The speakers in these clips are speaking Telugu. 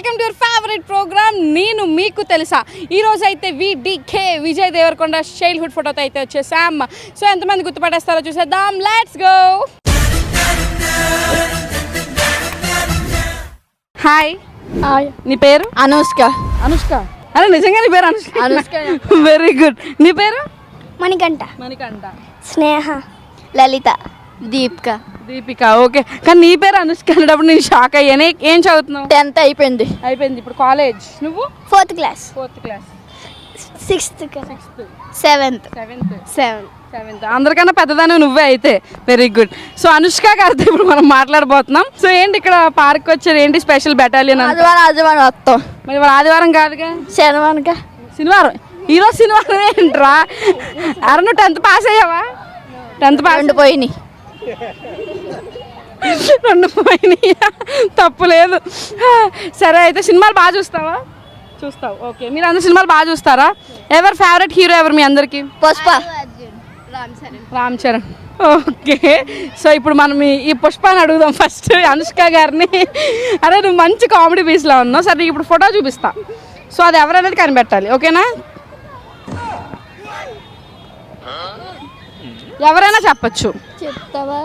Welcome to your favourite programme. నేను మీకు తెలుసా ఈ రోజు అయితే విడికే విజయ్ దేవరకొండ చైల్డ్హుడ్ ఫోటోతో అయితే వచ్చేసాం. సో ఎంతమంది గుర్తుపట్టేస్తారో చూసేద్దాం. లెట్స్ గో హాయ్ హాయ్ నీ పేరు? అనుష్క. అనుష్క. అరే నిజంగా నీ పేరు అనుష్క? అనుష్క. వెరీ గుడ్ నీ పేరు? మణికంఠ. మణికంఠ. స్నేహ. లలిత. దీపిక. దీపిక ఓకే. కానీ నీ పేరు అనుష్క అనేటప్పుడు నేను షాక్ అయ్యాను ఏం చదువుతున్నావు? టెన్త్ అయిపోయింది. అయిపోయింది. ఇప్పుడు కాలేజ్ నువ్వు? Fourth class fourth class sixth sixth seventh seventh seven seventh అందరికన్నా పెద్దదాన్ని నువ్వే అయితే. వెరీ గుడ్ సో అనుష్క గారితో ఇప్పుడు మనం మాట్లాడబోతున్నాం. సో ఏంటి ఇక్కడ పార్క్ వచ్చారు? ఏంటి స్పెషల్ బెటాలియన్ ఆదివారం ఆదివారం వస్తాం. మరి ఇవాళ ఆదివారం కాదుగా? శనివారంగా. శనివారం. ఈరోజు శనివారం ఏంట్రా? అరే నువ్వు టెన్త్ పాస్ అయ్యావా? టెన్త్ పాస్ పోయినాయి. రెండు పోయినాయి? తప్పు లేదు సరే అయితే సినిమాలు బాగా చూస్తావా? చూస్తావు. ఓకే. మీరు అందరు సినిమాలు బాగా చూస్తారా? ఎవరు ఫేవరెట్ హీరో ఎవరు మీ అందరికి? పుష్ప. రామ్ చరణ్. ఓకే. సో ఇప్పుడు మనం ఈ- పుష్పాన్ని అడుగుదాం ఫస్ట్ అనుష్క గారిని. అరే నువ్వు మంచి కామెడీ పీస్లో ఉన్నావు. సరే నీకు ఇప్పుడు ఫోటో చూపిస్తా. సో అది ఎవరనేది కనిపెట్టాలి. ఓకేనా? ఎవరైనా చెప్పచ్చు. చెప్తావా?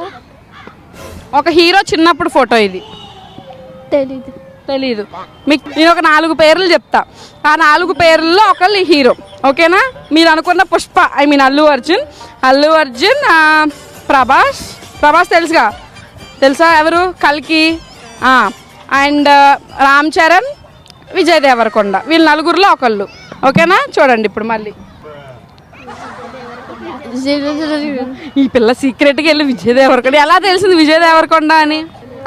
ఒక హీరో చిన్నప్పుడు ఫోటో ఇది. తెలీదు. తెలీదు. మీకు నేను ఒక నాలుగు పేర్లు చెప్తా. ఆ నాలుగు పేర్లలో ఒకళ్ళు హీరో. ఓకేనా? మీరు అనుకున్న పుష్ప ఐ మీన్ అల్లు అర్జున్. అల్లు అర్జున్ ప్రభాస్. ప్రభాస్ తెలుసుగా? తెలుసా ఎవరు? కల్కి. అండ్ రామ్ చరణ్ విజయ్ దేవరకొండ. వీళ్ళు నలుగురిలో ఒకళ్ళు. ఓకేనా? చూడండి ఇప్పుడు మళ్ళీ. ఈ పిల్ల సీక్రెట్గా వెళ్ళి విజయ్ దేవరకొండ. ఎలా తెలిసింది విజయ్ దేవరకొండ అని?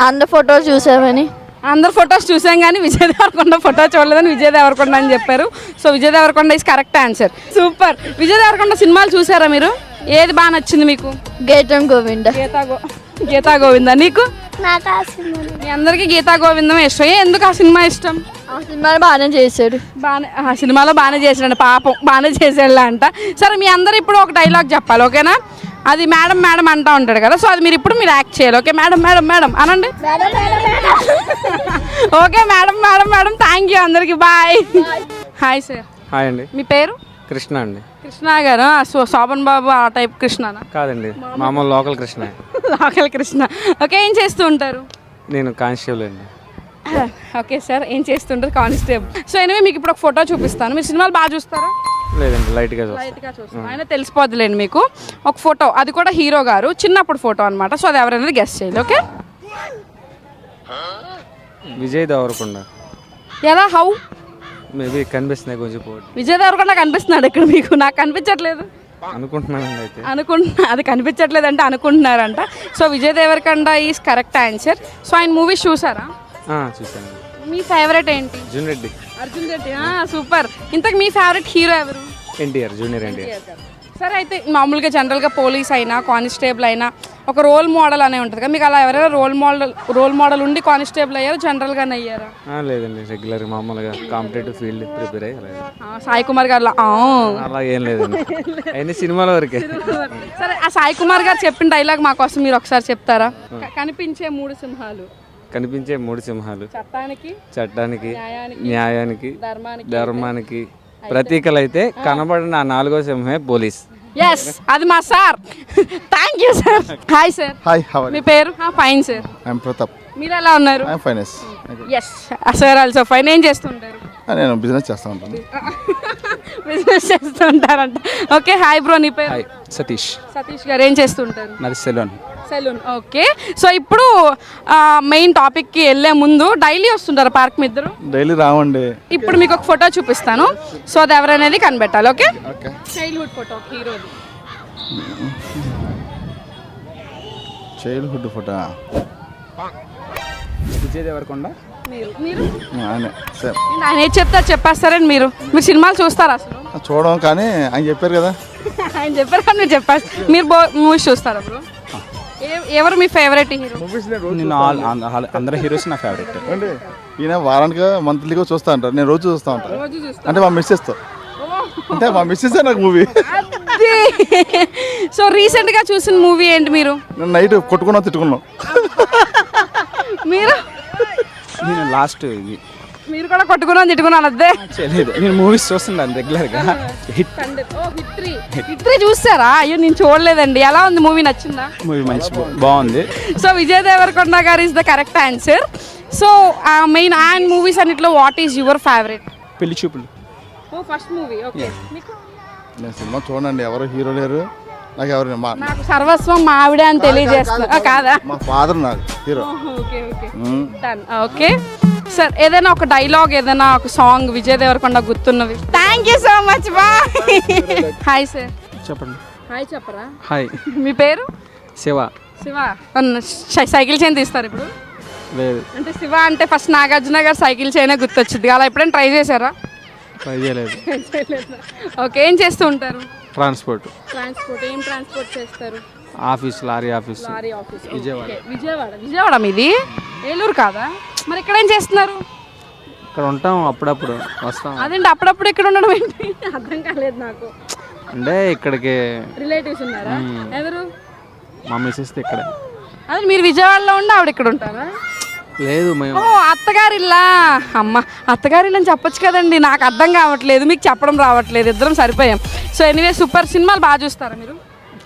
అందరు ఫోటో చూసామని. అందరు ఫొటోస్ చూసాం కానీ విజయ్ దేవరకొండ ఫోటో చూడలేదని విజయ్ దేవరకొండ అని చెప్పారు. So Vijay Devarakonda is correct answer super Vijay Devarakonda సినిమాలు చూసారా మీరు? ఏది బాగా నచ్చింది మీకు? గేటం గోవింద. గీతా గో గీతా గోవిందా. నీకు? మీ అందరికీ గీతా గోవిందం ఇష్టం. ఏ ఎందుకు ఆ సినిమా ఇష్టం? ఆ సినిమాని బాగానే చేశాడు బాగానే ఆ సినిమాలో బాగానే చేసాడంట పాపం. బాగానే చేసేళ్ళ అంట సరే మీ అందరు ఇప్పుడు ఒక డైలాగ్ చెప్పాలి ఓకేనా? అది మేడం మేడం అంటా ఉంటాడు కదా సో అది మీరు ఇప్పుడు మీరు యాక్ట్ చేయాలి ఓకే? మేడం మేడం మేడం అనండి. Okay madam madam madam thank you అందరికి బాయ్ హాయ్ సార్ హాయ్ అండి. మీ పేరు? కృష్ణ అండి. కృష్ణ గారు ఆ, సో శోభన్ బాబు ఆ టైప్ కృష్ణనా? కాదండి మామూలు local Krishna. Local Krishna. Okay ఏం చేస్తూ ఉంటారు? నేను కానిస్టేబుల్ అండి. ఓకే సార్ ఏం చేస్తుంటారు కానిస్టేబుల్ సో ఎనివే మీకు ఇప్పుడు ఒక ఫోటో చూపిస్తాను. మీరు సినిమాలు బాగా చూస్తారా? లేదండి లైట్గా చూస్తాను లైట్గా చూస్తాం. ఆయన తెలిసిపోద్దులేండి మీకు. ఒక ఫోటో అది కూడా హీరో గారు చిన్నప్పుడు ఫోటో అన్నమాట. సో అది ఎవరైనా గెస్ట్ చేయాలి ఓకే విజయ్ దేవరకొండ. ఎలా? హౌ మేబీ కనిపిస్తున్నాయి కొంచెం పోటీ. విజయ్ దేవరకొండ కనిపిస్తున్నాడు ఇక్కడ మీకు. నాకు కనిపించట్లేదు. అనుకుంటున్నానండి అయితే. అనుకుంటున్నా అది కనిపించట్లేదు అంటే అనుకుంటున్నారంట. So Vijay Devarakonda is correct answer so ఆయన మూవీస్ చూసారా? ఆ, చూశాను. మీ ఫేవరెట్ ఏంటి? జూన్ రెడ్డి. అర్జున్ రెడ్డి సూపర్. ఇంతకు మీ ఫేవరెట్ హీరో ఎవరు? ఎన్టీఆర్ జూనియర్ ఎన్టీఆర్ సరే అయితే మామూలుగా జనరల్గా పోలీస్ అయినా కానిస్టేబుల్ అయినా ఒక రోల్ మోడల్ అనే ఉంటుంది కదా మీకు అలా ఎవరైనా రోల్ మోడల్ రోల్ మోడల్ ఉండి కానిస్టేబుల్ అయ్యారు జనరల్గానే అయ్యారా? ఆ, లేదండి రెగ్యులర్ మామూలుగా కాంపిటేటివ్ ఫీల్డ్ ప్రిపేర్ అయ్యి ఆ, సాయి కుమార్ గారు అలా ఏం లేదండి. అన్ని సినిమాల వరకే. సరే ఆ సాయి కుమార్ గారు చెప్పిన డైలాగ్ మా కోసం మీరు ఒకసారి చెప్తారా? క- కనిపించే మూడు సింహాలు. కనిపించే మూడు సింహాలు. చట్టానికి చట్టానికి న్యాయానికి న్యాయానికి ధర్మానికి ధర్మానికి ప్రతీకలు అయితే కనబడిన ఆ నాలుగో సింహమే పోలీస్. ఎస్ అది మా sir. Thank you sir hi sir hi మీ పేరు? ఫైన్ సార్ ఐఎమ్ ప్రతాప్ మీరు ఎలా ఉన్నారు? I'm fine yes sir also fine ఏం చేస్తుంటారు? నేను బిజినెస్ చేస్తూ ఉంటాను. బిజినెస్ చేస్తుంటారంట. ఓకే హాయ్ బ్రో నీ పేరు? హాయ్ సతీష్ సతీష్ గారు ఏం చేస్తుంటారు? నాది సెలూన్ సెలూన్ ఓకే. సో ఇప్పుడు మెయిన్ టాపిక్కి వెళ్ళే ముందు డైలీ వస్తుంటారు పార్క్ మీ ఇద్దరు? డైలీ రావండి. ఇప్పుడు మీకు ఒక ఫోటో చూపిస్తాను. సో అది ఎవరనేది కనిపెట్టాలి okay? Okay. Childhood photo హీరోది. Childhood photo Vijay Devarakonda. మీరు మీరు? ఆయనే సార్. నేను ఆయన ఏది చెప్తారు చెప్పేస్తారండి మీరు. మీరు సినిమాలు చూస్తారా అసలు? చూడడం కానీ ఆయన చెప్పారు కదా. ఆయన చెప్పారు కానీ మీరు చెప్పేస్తారు మీరు బో మూవీస్ చూస్తారా బ్రో? ఏ- ఎవరు మీ ఫేవరెట్ హీరో నేను ఆల్ ఆల్- అందరు హీరోస్ నా ఫేవరెట్ అంటే ఈయన వారానికి మంత్లీగా చూస్తూ ఉంటారు నేను రోజు చూస్తూ ఉంటాను రోజు చూస్తా. అంటే మా మిస్సెస్తో అంటే మా మిస్సెస్ నాకు మూవీ సో రీసెంట్గా చూసిన మూవీ ఏంటి మీరు? నేను నైట్ కొట్టుకున్నాం తిట్టుకున్నాం. మీరు? నేను లాస్ట్ ఇది. మీరు కూడా కొట్టుకున్నాను తిట్టుకున్నాను అదే తెలియదు నేను మూవీస్ చూస్తుంటాను రెగ్యులర్గా హిట్ హిట్ త్రీ చూస్తారా అయ్యో నేను చూడలేదండి. ఎలా ఉంది? మూవీ నచ్చిందా? మూవీ మంచి బాగుంది. సో విజయ్ దేవరకొండ గారు is the correct answer so main and movies అన్నిట్లో what is your favourite Pelli Choopulu. Oh first movie okay నేను సినిమా చూడండి. ఎవరు హీరో లేరు? నాకు ఎవరు నాకు సర్వస్వం మా ఆవిడే అని తెలియజేస్తున్నా కాదా మా ఫాదర్ నాకు hero. Okay okay. Okay. Sir ఏదైనా ఒక డైలాగ్ ఏదైనా ఒక song Vijay Devarakonda గుర్తున్నవి thank you so much bye hi sir చెప్పండి. హాయ్ చెప్పరా? హాయ్ మీ పేరు? శివ. శివ. సైకిల్ చైన్ తీస్తారు ఇప్పుడు. లేదు. అంటే శివ అంటే ఫస్ట్ నాగార్జున గారు సైకిల్ చైనే గుర్తొచ్చింది అలా ఎప్పుడైనా ట్రై చేశారా? ట్రై చేయలేదు. ఓకే ఏం చేస్తూ ఉంటారు? ట్రాన్స్పోర్ట్ ట్రాన్స్పోర్ట్ ఏం ట్రాన్స్పోర్ట్ చేస్తారు? Office lorry office. Lorry office. Vijayawada. Vijayawada. Vijayawada మీది? ఏలూరు కాదా? మరి ఇక్కడ ఏం చేస్తున్నారు? ఇక్కడ ఉంటాం అప్పుడప్పుడు వస్తాం. అదేంటి అప్పుడప్పుడు ఇక్కడ ఉండడం ఏంటి? అర్థం కాలేదు నాకు. అంటే ఇక్కడికి రిలేటివ్స్ ఉన్నారా? ఎవరు? మా మిస్సెస్ ఇక్కడ. అదే మీరు విజయవాడలో ఉండి ఆవిడ ఇక్కడ ఉంటారా? లేదు మేము ఓ అత్తగారిల్లా. అమ్మ అత్తగారిల్లా అని చెప్పొచ్చు కదండి. నాకు అర్థం కావట్లేదు మీకు చెప్పడం రావట్లేదు. ఇద్దరం సరిపోయాం. సో ఎనీవే సూపర్ సినిమాలు బాగా చూస్తారా మీరు?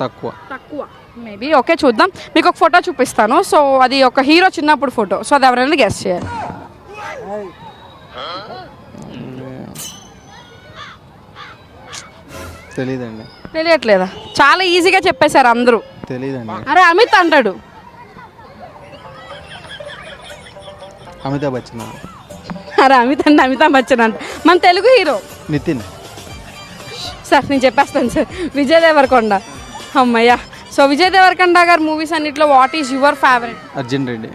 తక్కువ. తక్కువ. మేబీ ఓకే చూద్దాం. మీకు ఒక ఫోటో చూపిస్తాను. సో అది ఒక హీరో చిన్నప్పుడు ఫోటో. సో అది ఎవరైనా గెస్ట్ చేయాలి. తెలీదండి. తెలియట్లేదా? చాలా ఈజీగా చెప్పేశారు అందరూ. తెలీదండి. అరే అమిత్ అంటాడు. అమితాబ్ బచ్చన్ అరే అమిత్ అంటే అమితాబ్ బచ్చన్ అంట. మన తెలుగు హీరో. నితిన్. సార్ నేను చెప్పేస్తాను సార్. విజయ్ దేవరకొండ. అమ్మయ్య. సో విజయ్ దేవరకొండ గారు మూవీస్ అన్నిట్లో what is your favourite Arjun Reddy.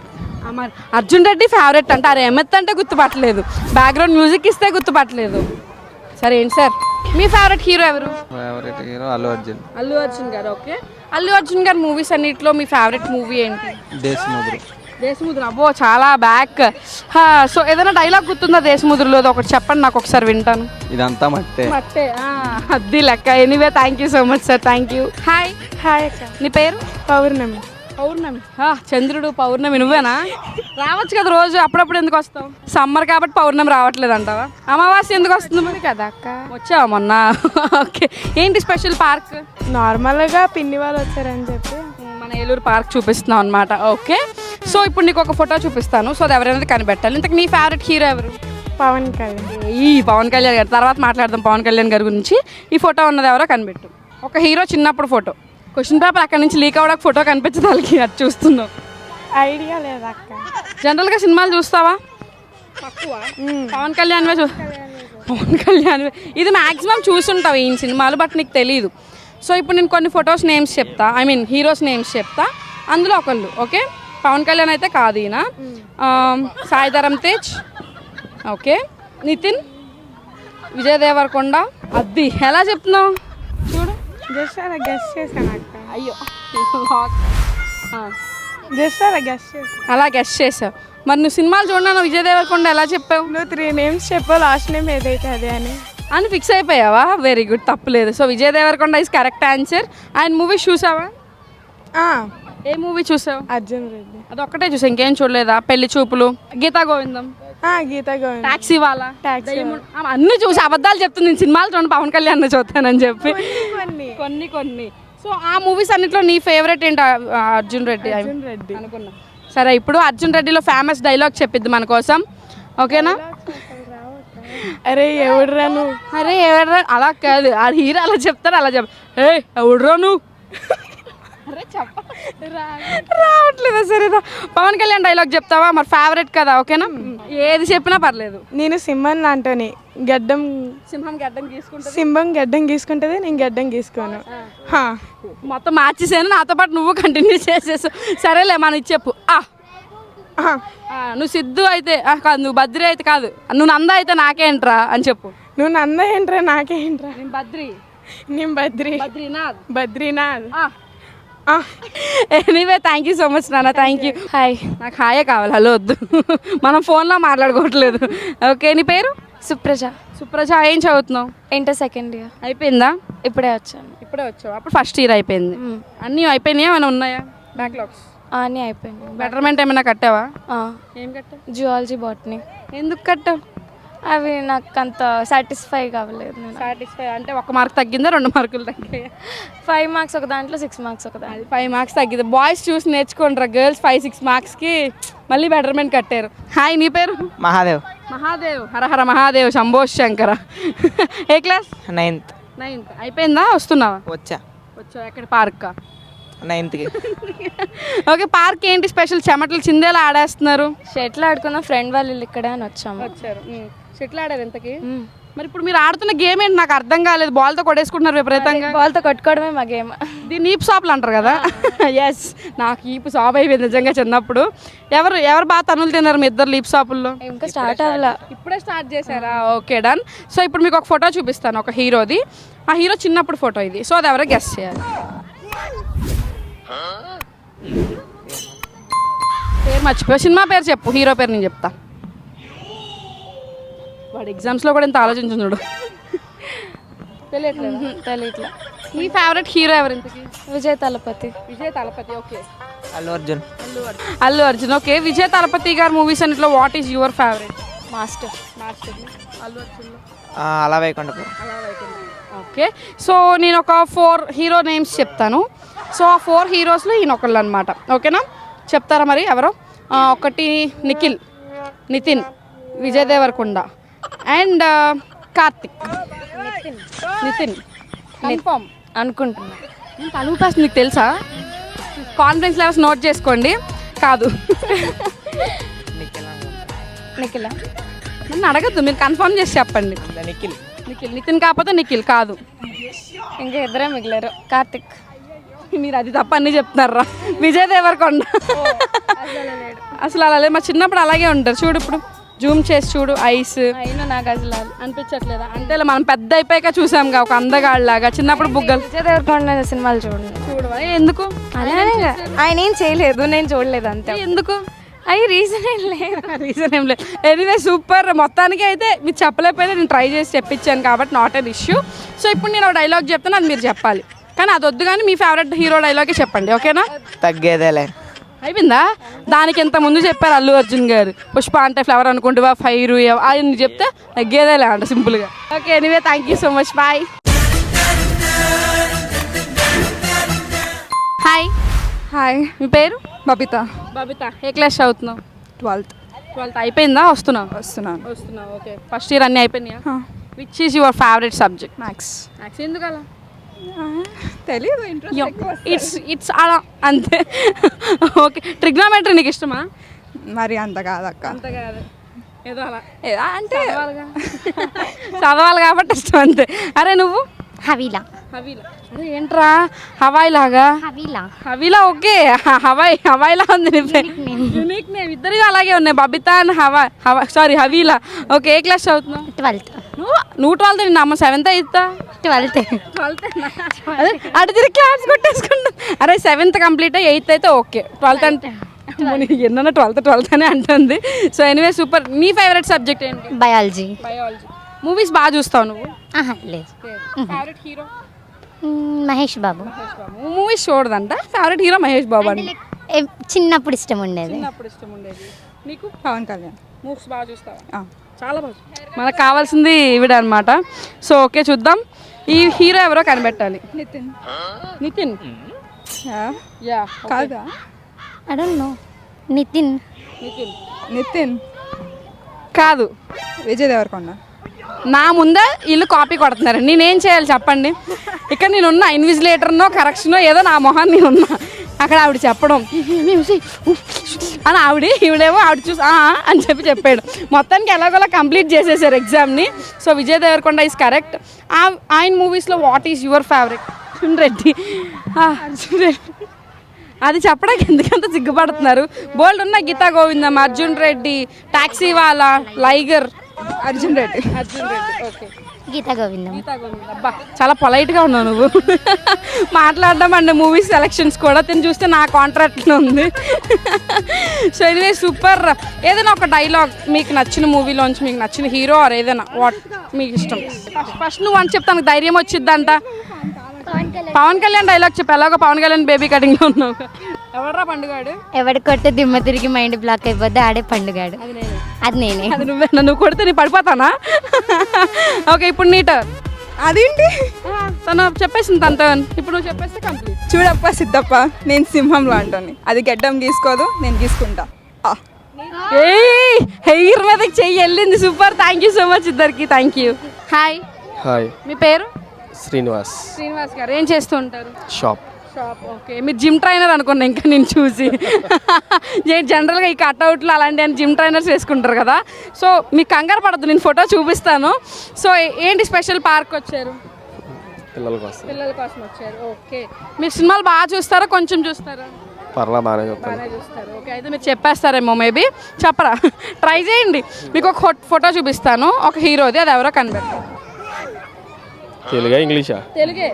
మరి అర్జున్ రెడ్డి ఫేవరెట్ అంటే. అరే ఎమెత్ అంటే గుర్తుపట్టలేదు. బ్యాక్గ్రౌండ్ మ్యూజిక్ ఇస్తే గుర్తుపట్టలేదు. సరే ఏంటి సార్? మీ ఫేవరెట్ హీరో ఎవరు? Favourite hero Allu Arjun. Allu Arjun గారు ఓకే. అల్లు అర్జున్ గారు మూవీస్ అన్నిట్లో మీ ఫేవరెట్ మూవీ ఏంటి? దేశముద్రు. దేశముద్ర. అబ్బో చాలా బ్యాక్ సో ఏదైనా డైలాగ్ గుర్తుందా దేశముద్రలో? ఒకటి చెప్పండి నాకు ఒకసారి వింటాను. ఇదంతా మట్టే. మట్టే. ఆ, అద్ది లెక్క. Anyway thank you so much sir thank you hi hi అక్క. నీ పేరు? పౌర్ణమి. పౌర్ణమి. చంద్రుడు పౌర్ణమి నువ్వేనా? రావచ్చు కదా రోజు అప్పుడప్పుడు ఎందుకు వస్తావు? సమ్మర్ కాబట్టి పౌర్ణమి రావట్లేదు అంటావా? అమావాస్య ఎందుకు వస్తుంది మరి? కదా అక్క. వచ్చావా మొన్న? ఓకే. ఏంటి స్పెషల్ పార్క్? నార్మల్గా పిన్ని వాళ్ళు వచ్చారని చెప్పి. మన ఏలూరు పార్క్ చూపిస్తున్నాం అనమాట ఓకే. సో ఇప్పుడు నీకు ఒక ఫోటో చూపిస్తాను. సో అది ఎవరైనా కనిపెట్టాలి. ఇంతకు నీ ఫేవరెట్ హీరో ఎవరు? పవన్ కళ్యాణ్. ఈ పవన్ కళ్యాణ్ గారు. తర్వాత మాట్లాడదాం పవన్ కళ్యాణ్ గారి గురించి. ఈ ఫోటో ఉన్నది ఎవరో కనిపెట్టు. ఒక హీరో చిన్నప్పుడు ఫోటో. క్వశ్చన్ పేపర్ అక్కడ నుంచి లీక్ అవ్వడానికి ఫోటో కనిపించదు వాళ్ళకి అది చూస్తున్నాం. ఐడియా లేదా అక్క? జనరల్గా సినిమాలు చూస్తావా? పవన్ కళ్యాణ్ చూ పవన్ కళ్యాణ్ ఇది మాక్సిమం చూసుంటావు ఈ సినిమాలు బట్ నీకు తెలియదు సో ఇప్పుడు నేను కొన్ని ఫొటోస్ నేమ్స్ చెప్తా. ఐ మీన్ హీరోస్ నేమ్స్ చెప్తా. అందులో ఒకళ్ళు ఓకే పవన్ కళ్యాణ్ అయితే కాదు ఈయన. సాయిధరం తేజ్ ఓకే నితిన్ విజయ్ దేవరకొండ అద్ది. ఎలా చెప్తున్నావు? జస్ట్ అలా గెస్ట్ చేశాను అక్క అయ్యో జస్ట్ అలా గెస్ట్ చేశాను అలా గెస్ట్ చేసావు మరి నువ్వు సినిమాలు చూడన్నా విజయ్ దేవరకొండ ఎలా చెప్పావు నువ్వు త్రీ నేమ్స్ చెప్పు లాస్ట్ నేమ్ ఏదైతే అదే అని అని ఫిక్స్ అయిపోయావా వెరీ గుడ్ తప్పులేదు so Vijay Devarakonda is correct answer ఆయన మూవీ చూసావా ఏ మూవీ చూసావు అర్జున్ రెడ్డి అది ఒక్కటే చూసా ఇంకేం చూడలేదా పెళ్ళి చూపులు గీతా గోవిందం గీత టాక్సీ వాళ్ళ? అన్ని చూసి అబద్ధాలు చెప్తుంది. నేను సినిమాలు చూడండి పవన్ కళ్యాణ్ చూస్తానని చెప్పి. కొన్ని కొన్ని. కొన్ని సో ఆ మూవీస్ అన్నిట్లో నీ ఫేవరెట్ ఏంటి అర్జున్ రెడ్డి? అర్జున్ రెడ్డి. అనుకున్నా. సరే ఇప్పుడు అర్జున్ రెడ్డిలో ఫేమస్ డైలాగ్ చెప్పిద్ది మన కోసం. ఓకేనా? అరే ఎవడురా నువ్వు? అరే ఎవడ్రా? అలా కాదు. ఆ హీరో అలా చెప్తాడు అలా చెప్ ఏ ఎవడ్రా నువ్వు? రావట్లేదా సరేదా పవన్ కళ్యాణ్ డైలాగ్ చెప్తావా? మరి ఫేవరెట్ కదా ఓకేనా? ఏది చెప్పినా పర్లేదు. నేను సింహన్ లాంటోని. గడ్డం సింహం గడ్డం తీసుకుంటా సింహం గడ్డం గీసుకుంటుంది నేను గడ్డం గీసుకోను. హా. మొత్తం మార్చేసాను నాతో పాటు నువ్వు కంటిన్యూ చేసేసు సరేలే మనం ఇది చెప్పు. ఆ. ఆ, ఆ, నువ్వు సిద్ధు అయితే కాదు నువ్వు బద్రి అయితే కాదు. నువ్వు నంద అయితే నాకేంట్రా అని చెప్పు. నువ్వు నంద ఏంట్రా నాకేంట్రా? నేను బద్రి నేను Badri Badrinath Badrinath anyway thank you so much నాన్న థ్యాంక్ యూ హాయ్ నాకు హాయే కావాలి. హలో వద్దు. మనం ఫోన్లో మాట్లాడుకోవట్లేదు. ఓకే నీ పేరు? సుప్రజ. సుప్రజ ఏం చదువుతున్నావు? Inter second year. అయిపోయిందా? ఇప్పుడే వచ్చాను. ఇప్పుడే వచ్చావు? అప్పుడు ఫస్ట్ ఇయర్ అయిపోయింది. అన్నీ అయిపోయినాయా? ఏమైనా ఉన్నాయా? బ్యాక్లాగ్స్ అని అయిపోయింది బెటర్మెంట్ ఏమైనా కట్టావా? ఏం కట్టావు? జువాలజీ బాటనీ ఎందుకు కట్టావు? అవి నాకు అంత సాటిస్ఫై కావలేదు నేను. సాటిస్ఫై అంటే ఒక మార్క్ తగ్గిందా రెండు మార్కులు తగ్గాయి? ఫైవ్ మార్క్స్ ఒక దాంట్లో సిక్స్ మార్క్స్ ఒక దాంట్లో. ఫైవ్ మార్క్స్ తగ్గింది బాయ్స్ చూసి నేర్చుకుంటారా గర్ల్స్ ఫైవ్ సిక్స్ మార్క్స్కి మళ్ళీ బెటర్మెంట్ కట్టారు. హాయ్ నీ పేరు? మహాదేవ్. మహాదేవ్. హరహర మహాదేవ్ శంభో శంకర. ఏ క్లాస్ నైన్త్ నైన్త్ అయిపోయిందా? వస్తున్నావా? వచ్చా. వచ్చావు? ఎక్కడ? పార్క్ నైన్త్కి ఓకే పార్క్ ఏంటి స్పెషల్? చెమటలు చిందేలా ఆడేస్తున్నారు. షెట్లు ఆడుకున్న ఫ్రెండ్ వాళ్ళు ఇక్కడే అని వచ్చాము వచ్చారు. షెటిల్ ఆడారు ఎంతకి మ్మ్. మరి ఇప్పుడు మీరు ఆడుతున్న గేమ్ ఏంటి? నాకు అర్థం కాలేదు. బాల్తో కొట్టేసుకుంటున్నారు విపరీతంగా. బాల్తో కొట్టుకోవడమే మా గేమ్. దీన్ని ఈపు సాపులు అంటారు కదా? ఎస్ నాకు ఈపు సాప్ అయిపోయింది నిజంగా చిన్నప్పుడు. ఎవరు ఎవరు బాగా తనులు తిన్నారు మీ ఇద్దరు లీప్ షాపుల్లో? ఇంకా స్టార్ట్ అవ్వాల. ఇప్పుడే స్టార్ట్ చేశారా? ఓకే డన్ సో ఇప్పుడు మీకు ఒక ఫోటో చూపిస్తాను ఒక హీరోది. ఆ హీరో చిన్నప్పుడు ఫోటో ఇది. సో అది ఎవరో గెస్ట్ చేయాలి. పేరు మర్చిపోయా. సినిమా పేరు చెప్పు హీరో పేరు నేను చెప్తా. వాడు ఎగ్జామ్స్లో కూడా ఇంత ఆలోచించు చూడు. తెలియట్లేదు? తెలియట్లా. మీ ఫేవరెట్ హీరో ఎవరు ఇంతకి? విజయ్ తలపతి. విజయ్ తలపతి ఓకే. అల్లు అర్జున్. అల్లు అర్జున్ ఓకే. విజయ్ తలపతి గారి మూవీస్ అన్నిట్లో what is your favourite master. Allu అర్జున్లో Ala Vaikunthapuram okay. So నేను ఒక ఫోర్ హీరో నేమ్స్ చెప్తాను. సో ఆ ఫోర్ హీరోస్లో ఈయన ఒకళ్ళు అనమాట ఓకేనా? చెప్తారా మరి ఎవరో? ఒకటి నిఖిల్ నితిన్ విజయ్ దేవరకొండ అండ్ కార్తిక్. నితిన్. కన్ఫామ్. అనుకుంటున్నా. మీకు తెలుసా? కాన్ఫిడెన్స్ లెవెల్స్ నోట్ చేసుకోండి. కాదు. నిఖిల? నన్ను అడగద్దు మీరు కన్ఫర్మ్ చేసి చెప్పండి. నిఖిల్. నిఖిల్ నితిన్ కాకపోతే నిఖిల్ కాదు. ఇంకా ఇద్దరే మిగిలారు. కార్తిక్. మీరు అది తప్ప అన్నీ చెప్తున్నారా? విజయ్ దేవరకొండ. అసలు అలా లేదు. మా చిన్నప్పుడు అలాగే ఉంటారు. చూడు ఇప్పుడు జూమ్ చేసి చూడు ఐస్. అయినా నాకు అసలు అనిపించట్లేదా? అంటే ఇలా మనం పెద్ద అయిపోయాక చూసాంగా ఒక అందగాళ్ళలాగా చిన్నప్పుడు బుగ్గలు. విజయ్ దేవరకొండ సినిమాలు చూడండి చూడవా? ఎందుకు? అలానే ఆయన ఏం చేయలేదు నేను చూడలేదు అంతే. ఎందుకు? అవి రీజన్ ఏం లేదు. రీజన్ ఏం లేదు. ఎనీవే సూపర్ మొత్తానికి అయితే మీరు చెప్పలేకపోయినా నేను ట్రై చేసి చెప్పించాను కాబట్టి నాట్ అన్ ఇష్యూ సో ఇప్పుడు నేను ఒక డైలాగ్ చెప్తాను అది మీరు చెప్పాలి. కానీ అది వద్దు కానీ మీ ఫేవరెట్ హీరో డైలాగే చెప్పండి ఓకేనా? తగ్గేదేలే. అయిపోయిందా? దానికి ఇంత ముందు చెప్పారు అల్లు అర్జున్ గారు. పుష్ప అంటే ఫ్లవర్ అనుకుంటువా? ఫైర్ ఆయన చెప్తే తగ్గేదేలే అంట సింపుల్గా okay anyway thank you so much bye hi hi మీ పేరు? బబిత. బబిత ఏ క్లాస్ చదువుతున్నావు? ట్వెల్త్. ట్వెల్త్ అయిపోయిందా? వస్తున్నావు? వస్తున్నాను వస్తున్నావు? ఓకే. ఫస్ట్ ఇయర్ అన్నీ అయిపోయినాయా? Which is your favourite subject maths maths ఎందుకు అలా? తెలియదు ఇంట్రెస్ట్ ఇట్స్ ఇట్స్ అలా అంతే. ఓకే. ట్రిగ్నామెట్రీ నీకు ఇష్టమా? మరి అంత కాదక్క. అంత కాదు. ఏదో అలా. ఏదా అంటే చదవాలి కాబట్టి ఇష్టం అంతే. అరే నువ్వు? హవీలా. హవీలా. ఏంట్రా? హవాయి లాగా హవీలా. హవీలా ఓకే. హవాయి హవాయిలా ఉంది యూనిక్ నేమ్ ఇద్దరు అలాగే ఉన్నాయి. బబితా అండ్ హవా హవా సారీ హవీలా. ఓకే ఏ క్లాస్ చదువుతున్నావు? ట్వెల్త్ నువ్వు నువ్వు ట్వెల్త్ నిన్న అమ్మ సెవెంత్ అయితా ట్వెల్త్ అదే అటు తిరిగి క్లాస్ కొట్టేసుకుంటా. అరే సెవెంత్ కంప్లీట్ ఎయిత్ అయితే ఓకే. ట్వెల్త్ అంటే ఎన్న ట్వెల్త్ ట్వెల్త్ అని అంటుంది. సో ఎనీవే సూపర్ నీ ఫేవరెట్ సబ్జెక్ట్ ఏంటి? బయాలజీ బయాలజీ మూవీస్ బాగా చూస్తావు నువ్వు? లేదు. Favourite hero Mahesh Babu. Movies చూడదంట. Favourite hero Mahesh Babu అండి చిన్నప్పుడు ఇష్టం ఉండేది. చిన్నప్పుడు ఇష్టం ఉండేది. నీకు? పవన్ కళ్యాణ్. మూవీస్ బాగా చూస్తావా? ఆ. చాలా బాగా మనకు కావాల్సింది ఈవిడ అనమాట సో ఓకే చూద్దాం. ఈ హీరో ఎవరో కనిపెట్టాలి. నితిన్. నితిన్? యా. యా కాదా? I don't know Nitin. Nitin. Nitin. కాదు. విజయ్ దేవరకొండ. నా ముందే వీళ్ళు కాపీ కొడుతున్నారు. నేనేం చేయాలి చెప్పండి? ఇక్కడ నేను ఉన్నా ఇన్విజిలేటర్నో కరెక్షనో ఏదో నా మొహాన్ని నేను ఉన్నా అక్కడ ఆవిడ చెప్పడం. అని ఆవిడ ఈవిడేమో ఆవిడ చూసి "ఆ, అని చెప్పి చెప్పాడు. మొత్తానికి ఎలాగోలా కంప్లీట్ చేసేసారు ఎగ్జామ్ని so Vijay Devarakonda is correct ఆయన మూవీస్లో what is your favourite Arjun Reddy. Arjun Reddy. అది చెప్పడానికి ఎందుకంత సిగ్గుపడుతున్నారు? బోల్డ్ ఉన్న గీతా గోవిందం అర్జున్ రెడ్డి టాక్సీ వాలా లైగర్ అర్జున్ రెడ్డి. అర్జున్ రెడ్డి ఓకే. గీతా గోవిందం. అబ్బా చాలా పొలైట్గా ఉన్నావు నువ్వు. మాట్లాడడం అండి మూవీస్ సెలెక్షన్స్ కూడా. తిని చూస్తే నా కాంట్రాక్ట్లో ఉంది. సో ఎనివే సూపర్ ఏదైనా ఒక డైలాగ్ మీకు నచ్చిన మూవీలోంచి మీకు నచ్చిన హీరో ఆర్ ఏదైనా వాట్ మీకు ఇష్టం? ఫస్ట్ నువ్వు అని చెప్తాను ధైర్యం వచ్చిద్దంట. పవన్ కళ్యాణ్. డైలాగ్ చెప్పు. ఎలాగో పవన్ కళ్యాణ్ బేబీ కటింగ్లో ఉన్నావు. ఎవడ్రా పండుగాడు? ఎవడి కొట్టే దిమ్మ తిరిగి మైండ్ బ్లాక్ అయిపోద్ది ఆడే పండుగాడు. అది నేనే. అది నువ్వే నన్ను కొడితే నేను పడిపోతానా? ఓకే ఇప్పుడు నీ turn. అదేంటి? తను చెప్పేసింది తనతో ఇప్పుడు నువ్వు చెప్పేస్తే కంప్లీట్ చూడప్ప సిద్ధప్ప నేను సింహంలో అంటాను అది గడ్డం గీసుకోదు నేను గీసుకుంటా. హెయిర్ మీదకి చెయ్యి వెళ్ళింది. Super thank you so much ఇద్దరికి. థ్యాంక్ యూ హాయ్ హాయ్ మీ పేరు? శ్రీనివాస్. శ్రీనివాస్ గారు ఏం చేస్తూ ఉంటారు? షాప్ షాప్ ఓకే మీరు జిమ్ ట్రైనర్ అనుకున్నా ఇంకా నేను చూసి. నేను జనరల్గా ఈ కట్అవుట్లు అలాంటి జిమ్ ట్రైనర్స్ వేసుకుంటారు కదా. సో మీకు కంగారు పడద్దు నేను ఫోటో చూపిస్తాను. సో ఏంటి స్పెషల్ పార్క్ వచ్చారు? పిల్లల కోసం. పిల్లల కోసం వచ్చారు. ఓకే మీరు సినిమాలు బాగా చూస్తారా కొంచెం చూస్తారా? పర్లా బాగానే చూస్తారు. ఓకే అయితే మీరు చెప్పేస్తారేమో మేబీ చెప్పరా? ట్రై చేయండి. మీకు ఒక ఫోటో చూపిస్తాను. ఒక హీరోది అది ఎవరో కనిపెట్టారు తెలుగా ఇంగ్లీషా? తెలుగే.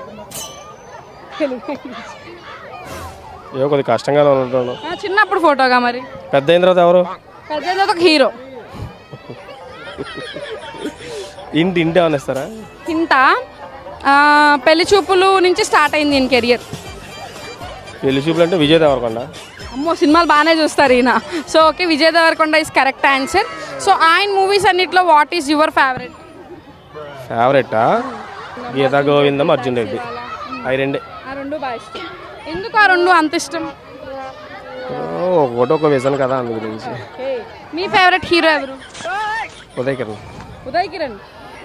ఏదో కొద్దిగా కష్టంగానే ఉంటాను చిన్నప్పుడు ఫోటోగా మరి. పెద్ద అయిన తర్వాత ఎవరు? పెద్ద తర్వాత ఒక హీరో. ఇంటి ఇంటి ఏమైనా ఇస్తారా? హింట? పెళ్ళి చూపులు నుంచి స్టార్ట్ అయింది ఈయన కెరియర్. పెళ్ళి చూపులు అంటే విజయ్ దేవరకొండ. అమ్మో సినిమాలు బాగానే చూస్తారు ఈయన. So okay Vijay Deverakonda is correct answer so ఆయన మూవీస్ అన్నిట్లో వాట్ ఈస్ యువర్ ఫేవరెట్ ఫేవరెటా గీతా గోవిందం అర్జున్ రెడ్డి. అవి రెండే. రెండు బాగా ఇష్టం. ఎందుకు ఆ రెండు అంత ఇష్టం? ఓ, ఒకటి ఒక వ్యసనం కదా అందు గురించి మీ ఫేవరెట్ హీరో ఎవరు? ఉదయ్ కిరణ్. ఉదయ్ కిరణ్.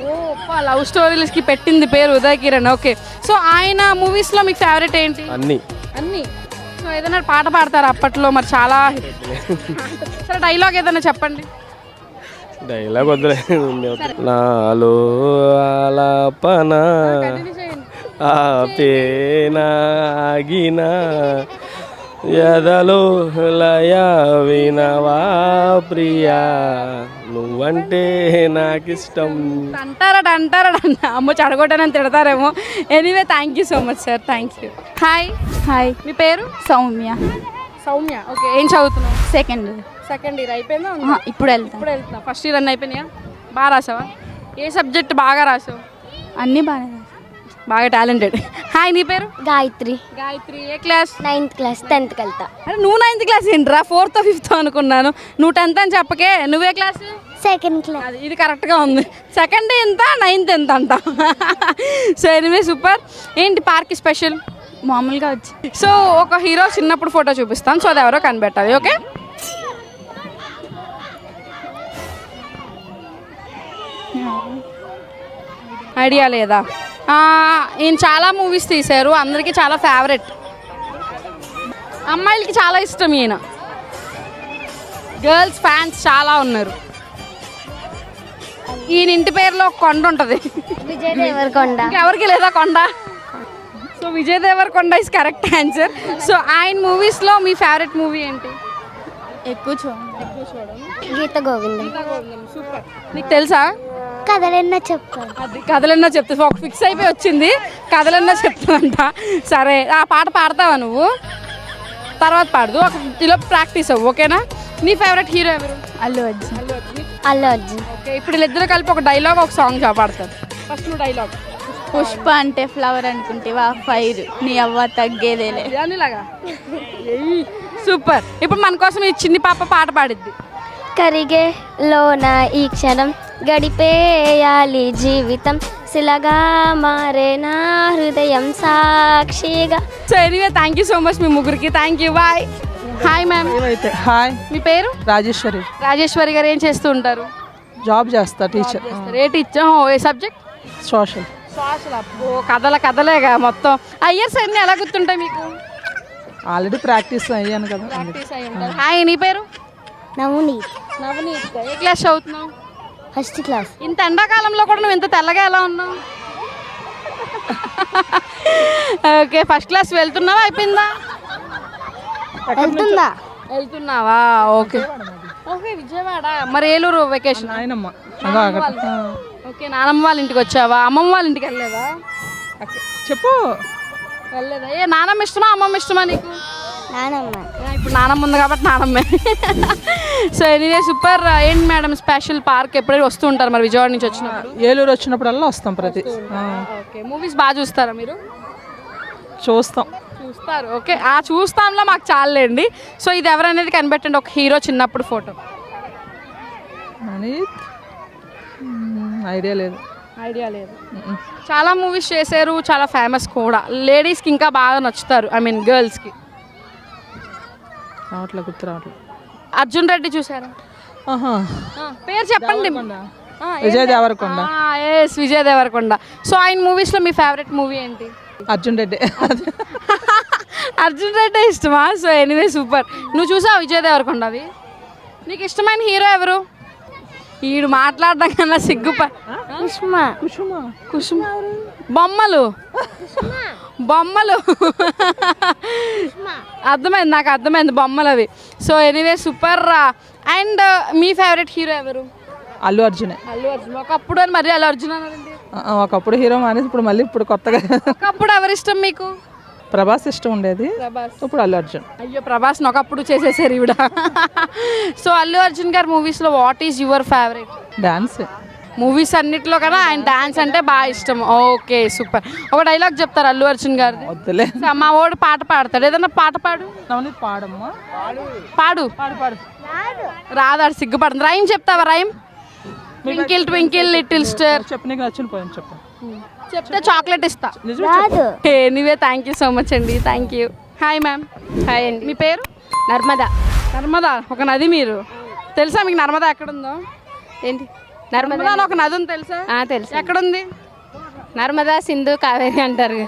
ఓ లవ్ స్టోరీస్కి పెట్టింది పేరు ఉదయ్ కిరణ్. ఓకే. సో ఆయన మూవీస్లో మీకు ఫేవరెట్ ఏంటి? అన్నీ. అన్నీ. సో ఏదైనా పాట పాడతారు అప్పట్లో? మరి చాలా సరే డైలాగ్ ఏదైనా చెప్పండి. డైలాగ్ వద్దులే. నాలో ఆలాపన. ఆపేనాగిన ఎదలో లయ వినవా ప్రియా? నువ్వంటే నాకిష్టం. అంటారట అంటారట అమ్మ చెడగొట్టనని తిడతారేమో. Anyway thank you so much sir thank you hi hi మీ పేరు? సౌమ్య. సౌమ్య. ఓకే ఏం చదువుతున్నావు? సెకండ్ సెకండ్ ఇయర్ అయిపోయిందా? ఉందా? ఇప్పుడు వెళ్తాం. ఇప్పుడు వెళ్తున్నా ఫస్ట్ ఇయర్ అన్నీ అయిపోయినాయా? బాగా రాసావా? ఏ సబ్జెక్ట్ బాగా రాసావు? అన్నీ బాగానే బాగా టాలెంటెడ్. హాయ్ నీ పేరు? గాయత్రి. గాయత్రి ఏ క్లాస్? నైన్త్ క్లాస్ టెన్త్కి వెళ్తా అరే నువ్వు నైన్త్ క్లాస్ ఏంట్రా? ఫోర్త్ ఫిఫ్త్ అనుకున్నాను. నువ్వు టెన్త్ అని చెప్పకే. నువ్వే క్లాస్? సెకండ్ క్లాస్ అది ఇది కరెక్ట్గా ఉంది. సెకండ్ ఎంత? నైన్త్ ఎంత అంట. So anyway super. ఏంటి పార్క్ స్పెషల్? మామూలుగా వచ్చి. సో ఒక హీరో చిన్నప్పుడు ఫోటో చూపిస్తాను. సో అది ఎవరో కనిపెట్టాలి ఓకే? ఐడియా లేదా? ఈయన చాలా మూవీస్ తీశారు. అందరికీ చాలా ఫేవరెట్ అమ్మాయిలకి చాలా ఇష్టం ఈయన. గర్ల్స్ ఫ్యాన్స్ చాలా ఉన్నారు. ఈయన ఇంటి పేరులో ఒక కొండ ఉంటుంది. ఇంకెవరికి లేదా కొండ? So Vijay Devarakonda is correct answer so ఆయన మూవీస్లో మీ ఫేవరెట్ మూవీ ఏంటి? ఎక్కువ చూడండి. గీత గోవిందం. సూపర్. నీకు తెలుసా? కథలెన్నో చెప్తాను అది కథలన్నా చెప్తా. ఒక ఫిక్స్ అయిపోయి వచ్చింది. కథలన్నా చెప్తానంట. సరే ఆ పాట పాడతావా నువ్వు? తర్వాత పాడదు. ఒక ఇలా ప్రాక్టీస్ అవ్వు ఓకేనా? నీ ఫేవరెట్ హీరో ఎవరు? అల్లు అర్జున్. అల్లు అర్జున్. ఓకే ఇప్పుడు వీళ్ళిద్దరు కలిపి ఒక డైలాగ్ ఒక సాంగ్ పాడతారు ఫస్ట్ నువ్వు డైలాగ్ పుష్ప అంటే ఫ్లవర్ అనుకుంటేవా ఫైర్ నీ అవ్వ తగ్గేదేలే. ఇలాగా సూపర్. ఇప్పుడు మన కోసం ఈ చిన్ని పాప పాట పాడిద్ది. కరిగే లోన ఈ క్షణం గడిపేయాలి జీవితం. శిలగా మారే నా హృదయం సాక్షిగా. So anyway thank you so much మీ ముగ్గురికి. Thank you bye hi ma'am అయితే హాయ్ మీ పేరు? రాజేశ్వరి. రాజేశ్వరి గారు ఏం చేస్తూ ఉంటారు? జాబ్ చేస్తా టీచర్ రేట్ ఇచ్చాం ఏ సబ్జెక్ట్ సోషల్ సోషల్ అబ్బో కథల కథలేగా మొత్తం. ఆ ఇయర్స్ అన్నీ ఎలా గుర్తుంటాయి మీకు? ఆల్రెడీ ప్రాక్టీస్ అయ్యాను కదా. ప్రాక్టీస్ అయి ఉంటారు. హాయ్ నీ పేరు? నవనీత్. నవనీత్. ఏ క్లాస్ చదువుతున్నావు? First class. ఇంత ఎండాకాలంలో కూడా నువ్వు ఇంత తెల్లగా ఎలా ఉన్నావు? ఓకే ఫస్ట్ క్లాస్ వెళ్తున్నావా? అయిపోయిందా? వెళ్తుందా? వెళ్తున్నావా? ఓకే. ఓకే విజయవాడ. మరి ఏలూరు వెకేషన్ ఆయనమ్మ ఓకే నానమ్మ వాళ్ళ ఇంటికి వచ్చావా? అమ్మమ్మ వాళ్ళ ఇంటికి వెళ్ళలేదా. చెప్పు. వెళ్ళలేదా? ఏ నానమ్మ ఇష్టమా అమ్మమ్మ ఇష్టమా నీకు? నానమ్మ. ఇప్పుడు నానమ్మ ఉంది కాబట్టి నానమ్మే. So anyway super. ఏంటి మేడం స్పెషల్ పార్క్? ఎప్పుడైనా వస్తూ ఉంటారు మరి విజయవాడ నుంచి వచ్చినప్పుడు? ఏలూరు వచ్చినప్పుడల్లా వస్తాం ప్రతి. ఓకే. మూవీస్ బాగా చూస్తారా మీరు? చూస్తాం. చూస్తారు. ఓకే. ఆ చూస్తాంలో మాకు చాలండి సో ఇది ఎవరనేది కనిపెట్టండి. ఒక హీరో చిన్నప్పుడు ఫోటో. అని ఐడియా లేదు. ఐడియా లేదు. చాలా మూవీస్ చేశారు చాలా ఫేమస్ కూడా. లేడీస్కి ఇంకా బాగా నచ్చుతారు ఐ మీన్ గర్ల్స్కి రావట్లే గుర్తు రావట్లే. అర్జున్ రెడ్డి చూసారా పేరు చెప్పండి. విజయ్ దేవరకొండ. ఎస్ విజయ్ దేవరకొండ. సో ఆయన మూవీస్లో మీ ఫేవరెట్ మూవీ ఏంటి? అర్జున్ రెడ్డి. అర్జున్ రెడ్డి ఇష్టమా? సో ఎనీవే సూపర్ నువ్వు చూసావు విజయ్ దేవరకొండ అది నీకు ఇష్టమైన హీరో ఎవరు? ఈడు మాట్లాడడం కన్నా సిగ్గుప కుష్మ కుసుమ. కుసుమ బొమ్మలు. బొమ్మలు. అర్థమైంది నాకు అర్థమైంది బొమ్మలు అవి. సో ఎనీవే సూపర్ అండ్ మీ ఫేవరెట్ హీరో ఎవరు? అల్లు అర్జునే. అల్లు అర్జున్. ఒకప్పుడు అని మరి అల్లు అర్జున్ అన్నారండి. ఆ, ఆ, ఒకప్పుడు హీరో మానేసి ఇప్పుడు మళ్ళీ ఇప్పుడు కొత్తగా ఒకప్పుడు ఎవరు ఇష్టం మీకు? ప్రభాస్ ఇష్టం ఉండేది. ప్రభాస్. ఇప్పుడు అల్లు అర్జున్. అయ్యో ప్రభాస్ని ఒకప్పుడు చేసేసారు ఈవిడ. సో అల్లు అర్జున్ గారి మూవీస్లో what is your favourite dance movies అన్నిట్లో కదా ఆయన డాన్స్ అంటే బాగా ఇష్టం. ఓకే సూపర్ ఒక డైలాగ్ చెప్తారు అల్లు అర్జున్ సో మా వాడు పాట పాడతాడు. ఏదన్నా పాట పాడు. పాడమ్మా? పాడు. పాడు. పాడు రాదాడు సిగ్గుపడుతుంది రైమ్ చెప్తావా rhyme? Twinkle twinkle little star చెప్పు నీకు నచ్చిన పోయింది చెప్పు. చెప్తే. చాక్లెట్ ఇస్తా. Anyway thank you so much అండి. Thank you hi ma'am hi అండి. మీ పేరు? నర్మదా. నర్మదా. ఒక నది మీరు. తెలుసా మీకు నర్మదా ఎక్కడుందో? ఏంటి? నర్మదా అని ఒక నది ఉంది తెలుసా? ఆ, తెలుసు. ఎక్కడుంది? నర్మదా సింధు కావేరి అంటారు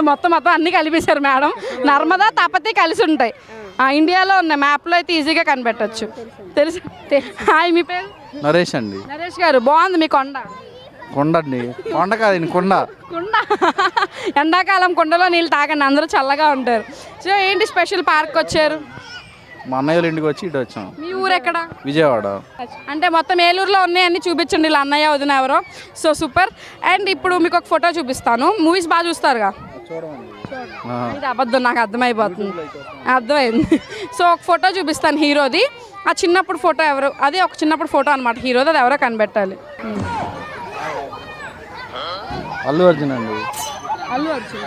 మొత్తం మొత్తం అన్ని కలిపేశారు మేడం. నర్మదా తపతి కలిసి ఉంటాయి. ఆ, ఇండియాలో ఉన్న మ్యాప్లో అయితే ఈజీగా కనిపెట్టచ్చు. తెలుసు. హాయ్ మీ పేరు? నరేష్ అండి. నరేష్ గారు బాగుంది మీ కొండ. కొండ అండి కొండ కాదండి కొండ. కుండ. ఎండాకాలం కుండలో నీళ్ళు తాగండి. అందరూ చల్లగా ఉంటారు. సో ఏంటి స్పెషల్ పార్క్ వచ్చారు మా అన్నయ్య వాళ్ళ ఇంటికి వచ్చి ఇటు వచ్చాం. మీ ఊరు ఎక్కడ విజయవాడ. అంటే మొత్తం ఏలూరులో ఉన్నాయన్నీ చూపించండి ఇలా అన్నయ్య వదిన ఎవరో. So super. అండ్ ఇప్పుడు మీకు ఒక ఫోటో చూపిస్తాను. మూవీస్ బాగా చూస్తారుగా? ఇది అబద్ధం. నాకు అర్థమైపోతుంది. అర్థమైంది. సో ఒక ఫోటో చూపిస్తాను హీరోది. ఆ చిన్నప్పుడు ఫోటో ఎవరు? అది ఒక చిన్నప్పుడు ఫోటో అనమాట హీరోది అది ఎవరో కనిపెట్టాలి. అల్లు అర్జున్ అండి. అల్లు అర్జున్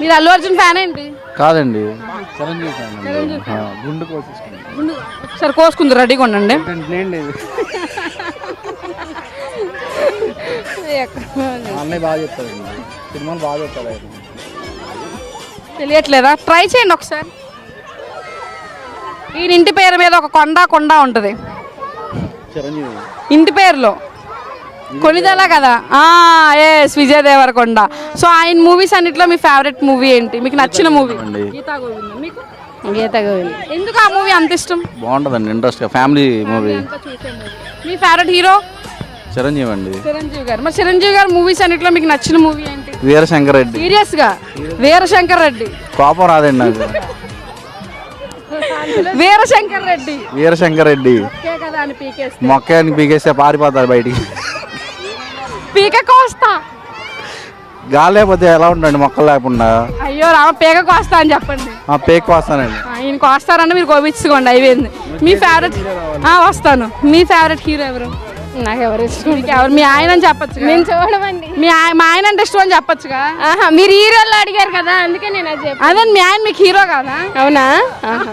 మీరు అల్లు అర్జున్ ఫ్యాన్ ఏంటి? కాదండి. చిరంజీవి ఫ్యాన్ అండి. ఆ, గుండు కోసుకుంది రెడీగా ఉండండి నేను లేదు. మా అన్నయ్య బాగా చెప్తాడండి. సినిమాలు బాగా చెప్తాడు ఆయన. తెలియట్లేదా? ట్రై చేయండి ఒకసారి. ఈయన ఇంటి పేరు మీద ఒక కొండ కొండ ఉంటుంది. చిరంజీవి. ఇంటి పేరులో. కొనిదెలా కదా? ఎస్ విజయ్ దేవరకొండ. సో ఆయన మూవీస్ అన్నిట్లో మీ ఫేవరెట్ మూవీ ఏంటి? మీకు నచ్చిన మూవీ గీతా గోవిందం. మీకు? గీత గోవింద్. ఎందుకు ఆ మూవీ అంత ఇష్టం? బాగుంటుందండి ఇంట్రెస్ట్గా ఫ్యామిలీ మూవీ మీ ఫేవరెట్ హీరో చిరంజీవి అండి. చిరంజీవి గారు. మరి చిరంజీవి గారు మూవీస్ అన్నిట్లో మీకు నచ్చిన మూవీ ఏంటి? వీరశంకర్ రెడ్డి. సీరియస్గా వీరశంకర్ రెడ్డి. కోపం రాదండి నాకు. వీరశంకర్ రెడ్డి. వీరశంకర్ రెడ్డి. ఓకే కదా అని పీకేస్తే పారిపోతారు బయటికి. పీక కోస్తా. గాలి లేకపోతే ఎలా ఉండండి మొక్కలు లేకుండా? అయ్యో రామ పీక కోస్తా అని చెప్పండి. ఆ పేక్ వస్తానండి ఆయన కోస్తారని మీరు కోపించుకోండి అయిపోయింది. మీ ఫేవరెట్ వస్తాను. మీ ఫేవరెట్ హీరో ఎవరు? నాకు ఎవరు ఇష్టం? ఎవరు మీ ఆయన అని చెప్పొచ్చు నేను చూడమండి. మీ ఆయ- మా ఆయన అంటే ఇష్టం అని చెప్పొచ్చుగా? ఆహా మీరు హీరోలు అడిగారు కదా అందుకే నేను అది చెప్పాను. అదే మీ ఆయన మీకు హీరో కాదా? అవునా? ఆహా.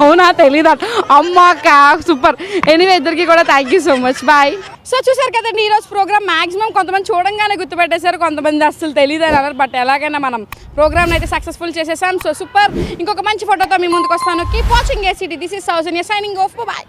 అవునా తెలీదు? అమ్మా కా సూపర్. ఎనీవే ఇద్దరికి కూడా thank you so much bye so చూసారు కదండి ఈరోజు ప్రోగ్రామ్ మాక్సిమం కొంతమంది చూడంగానే గుర్తుపెట్టేశారు కొంతమంది అస్సలు తెలియదు అని అన్నారు. బట్ ఎలాగైనా మనం ప్రోగ్రామ్ అయితే సక్సెస్ఫుల్ చేసేసాం. సో సూపర్ ఇంకొక మంచి ఫోటోతో మీ ముందుకు వస్తాను. Keep watching ACT this is Soujanya signing off bye